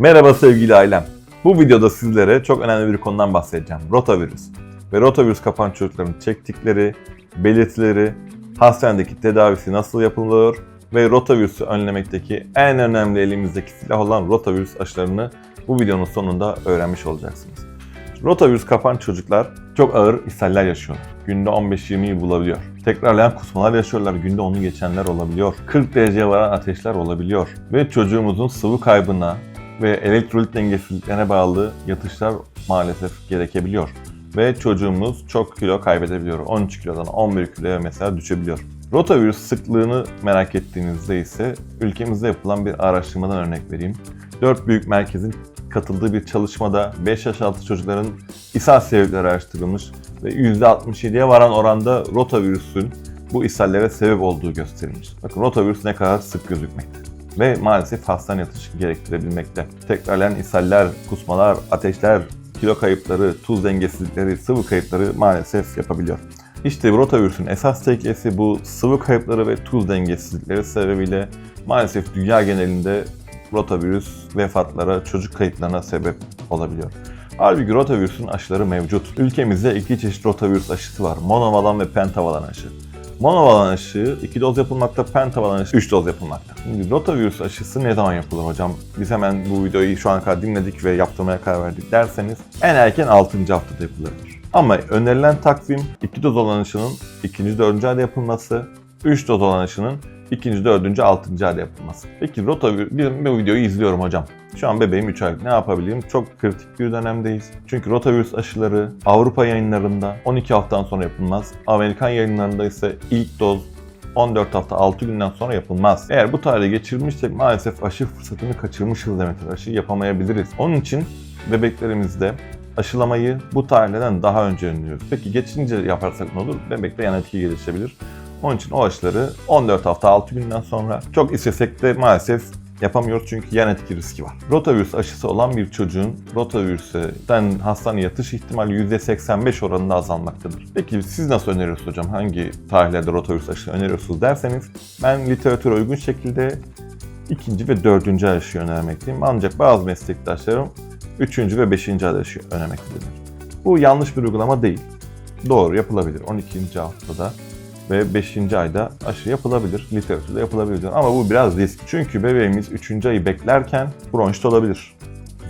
Merhaba sevgili ailem. Bu videoda sizlere çok önemli bir konudan bahsedeceğim. Rotavirüs. Ve rotavirüs kapan çocukların çektikleri, belirtileri, hastanedeki tedavisi nasıl yapılıyor ve rotavirüsü önlemekteki en önemli elimizdeki silah olan rotavirüs aşılarını bu videonun sonunda öğrenmiş olacaksınız. Rotavirüs kapan çocuklar çok ağır ishaller yaşıyorlar. Günde 15-20'yi bulabiliyor. Tekrarlayan kusmalar yaşıyorlar. Günde onu geçenler olabiliyor. 40 dereceye varan ateşler olabiliyor. Ve çocuğumuzun sıvı kaybına ve elektrolit dengesizliklerine bağlı yatışlar maalesef gerekebiliyor. Ve çocuğumuz çok kilo kaybedebiliyor. 13 kilodan 11 kiloya mesela düşebiliyor. Rotavirüs sıklığını merak ettiğinizde ise ülkemizde yapılan bir araştırmadan örnek vereyim. 4 büyük merkezin katıldığı bir çalışmada 5 yaş altı çocukların ishal sebepleri araştırılmış ve %67'ye varan oranda rotavirüsün bu ishallere sebep olduğu gösterilmiş. Bakın rotavirüs ne kadar sık gözükmekte ve maalesef hastane yatışı gerektirebilmekte. Tekrarlayan ishaller, kusmalar, ateşler, kilo kayıpları, tuz dengesizlikleri, sıvı kayıpları maalesef yapabiliyor. İşte rotavirüsün esas tehlikesi bu sıvı kayıpları ve tuz dengesizlikleri sebebiyle maalesef dünya genelinde rotavirüs vefatlara, çocuk kayıplarına sebep olabiliyor. Halbuki rotavirüsün aşıları mevcut. Ülkemizde iki çeşit rotavirüs aşısı var. Monovalan ve pentavalan aşı. Monovalan aşı 2 doz yapılmakta, pentavalan aşı 3 doz yapılmakta. Şimdi rotavirüs aşısı ne zaman yapılır hocam? Biz hemen bu videoyu şu ana kadar dinledik ve yaptırmaya karar verdik derseniz en erken 6. haftada yapılabilir. Ama önerilen takvim 2 doz olan aşının 2. 4. ayda yapılması, 3 doz olan aşının 2. 4. 6. ayda yapılması. Peki rotavirüs, bir, bu videoyu izliyorum hocam. Şu an bebeğim 3 aylık. Ne yapabilirim? Çok kritik bir dönemdeyiz. Çünkü rotavirüs aşıları Avrupa yayınlarında 12 haftadan sonra yapılmaz. Amerikan yayınlarında ise ilk doz 14 hafta 6 günden sonra yapılmaz. Eğer bu tarihi geçirmişsek maalesef aşı fırsatını kaçırmışız demektir. Aşı yapamayabiliriz. Onun için bebeklerimizde aşılamayı bu tarihlerden daha önce önlüyoruz. Peki geçince yaparsak ne olur? Bebekte yan etki gelişebilir. Onun için o aşıları 14 hafta 6 günden sonra çok istesek de maalesef yapamıyoruz çünkü yan etki riski var. Rotavirüs aşısı olan bir çocuğun rotavirüsten hastaneye yatış ihtimali %85 oranında azalmaktadır. Peki siz nasıl öneriyorsunuz hocam? Hangi tarihlerde rotavirüs aşısı öneriyorsunuz derseniz ben literatüre uygun şekilde ikinci ve dördüncü aşıyı önermekteyim. Ancak bazı meslektaşlarım üçüncü ve beşinci aşı önermektedirler. Bu yanlış bir uygulama değil. Doğru yapılabilir. 12. haftada ve 5. ayda aşı yapılabilir. Literatürde yapılabilir. Ama bu biraz risk. Çünkü bebeğimiz 3. ayı beklerken bronşit olabilir.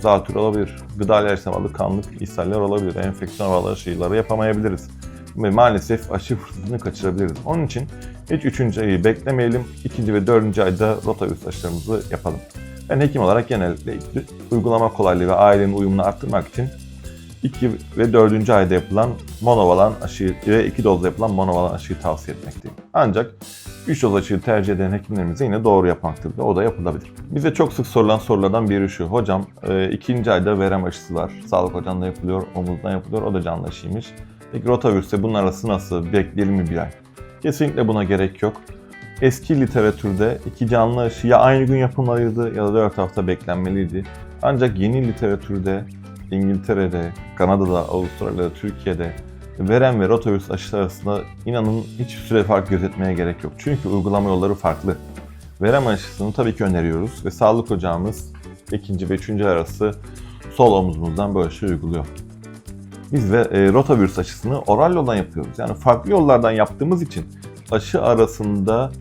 Zatür olabilir. Gıda alerjisine bağlı kanlık ishaller olabilir. Enfeksiyon bağlı aşıları yapamayabiliriz. Ve maalesef aşı fırsatını kaçırabiliriz. Onun için hiç 3. ayı beklemeyelim. 2. ve 4. ayda rotavirüs aşılarımızı yapalım. Ben hekim olarak genellikle uygulama kolaylığı ve ailenin uyumunu arttırmak için 2 ve 4. ayda yapılan monovalan aşıyı ve 2 dozda yapılan monovalan aşıyı tavsiye etmekteyim. Ancak 3 doz aşıyı tercih eden hekimlerimiz yine doğru yapmaktır ve o da yapılabilir. Bize çok sık sorulan sorulardan biri şu. Hocam 2. ayda verem aşısı var. Sağlık ocağında yapılıyor, omuzdan yapılıyor. O da canlı aşıymış. Peki rotavirüste bunun arası nasıl? Bekleyelim mi bir ay? Kesinlikle buna gerek yok. Eski literatürde iki canlı aşı ya aynı gün yapılmalıydı ya da 4 hafta beklenmeliydi. Ancak yeni literatürde İngiltere'de, Kanada'da, Avustralya'da, Türkiye'de verem ve rotavirüs aşısı arasında inanın hiç süre fark gözetmeye gerek yok. Çünkü uygulama yolları farklı. Verem aşısını tabii ki öneriyoruz ve sağlık ocağımız ikinci ve üçüncü arası sol omuzumuzdan bu aşı uyguluyor. Biz ve e, rotavirüs aşısını oral yoldan yapıyoruz. Yani farklı yollardan yaptığımız için aşı arasında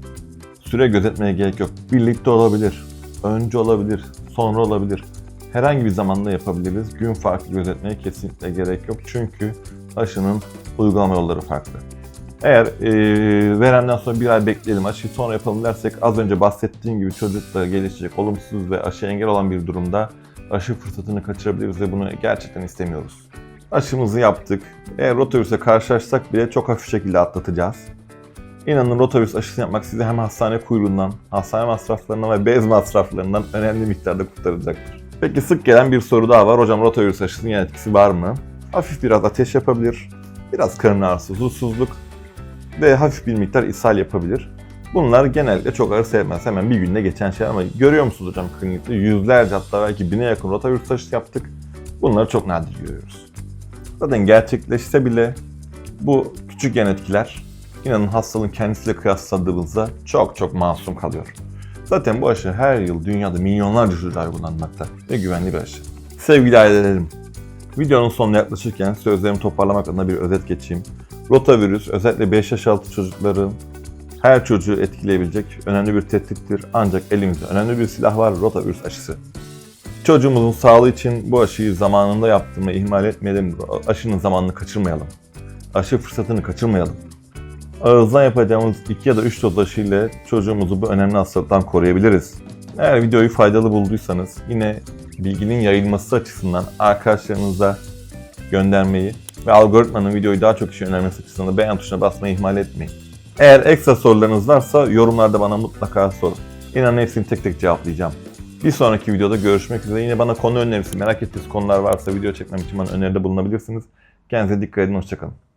süre gözetmeye gerek yok. Birlikte olabilir, önce olabilir, sonra olabilir herhangi bir zamanda yapabiliriz. Gün farkı gözetmeye kesinlikle gerek yok. Çünkü aşının uygulama yolları farklı. Eğer e, verenden sonra bir ay bekleyelim, aşıyı sonra yapalım dersek az önce bahsettiğim gibi çocukta gelişecek olumsuz ve aşı engel olan bir durumda aşı fırsatını kaçırabiliriz ve bunu gerçekten istemiyoruz. Aşımızı yaptık. Eğer rotavirüse karşılaşsak bile çok hafif şekilde atlatacağız. İnanın rotavirüs aşısını yapmak sizi hem hastane kuyruğundan, hastane masraflarından ve bez masraflarından önemli miktarda kurtaracaktır. Peki sık gelen bir soru daha var. Hocam rotavirüs aşısının yan etkisi var mı? Hafif biraz ateş yapabilir, biraz karın ağrısı, huzursuzluk ve hafif bir miktar ishal yapabilir. Bunlar genellikle çok ağır sevmez. Hemen bir günde geçen şey ama görüyor musunuz hocam klinikte yüzlerce hatta belki bine yakın rotavirüs aşısı yaptık. Bunları çok nadir görüyoruz. Zaten gerçekleşse bile bu küçük yan etkiler inanın hastalığın kendisiyle kıyasladığımızda çok çok masum kalıyor. Zaten bu aşı her yıl dünyada milyonlarca çocuklar kullanmakta ve güvenli bir aşı. Sevgili ailelerim, videonun sonuna yaklaşırken sözlerimi toparlamak adına bir özet geçeyim. Rotavirüs özellikle 5 yaş altı çocukların her çocuğu etkileyebilecek önemli bir tehdittir. Ancak elimizde önemli bir silah var, rotavirüs aşısı. Çocuğumuzun sağlığı için bu aşıyı zamanında yaptırmayı ihmal etmeyelim. Aşının zamanını kaçırmayalım. Aşı fırsatını kaçırmayalım. Ağızdan yapacağımız 2 ya da 3 doz ile çocuğumuzu bu önemli hastalıktan koruyabiliriz. Eğer videoyu faydalı bulduysanız yine bilginin yayılması açısından arkadaşlarınıza göndermeyi ve algoritmanın videoyu daha çok kişi önermesi açısından da beğen tuşuna basmayı ihmal etmeyin. Eğer ekstra sorularınız varsa yorumlarda bana mutlaka sorun. İnanın hepsini tek tek cevaplayacağım. Bir sonraki videoda görüşmek üzere. Yine bana konu önerisi, merak ettiğiniz konular varsa video çekmem için bana öneride bulunabilirsiniz. Kendinize dikkat edin, hoşçakalın.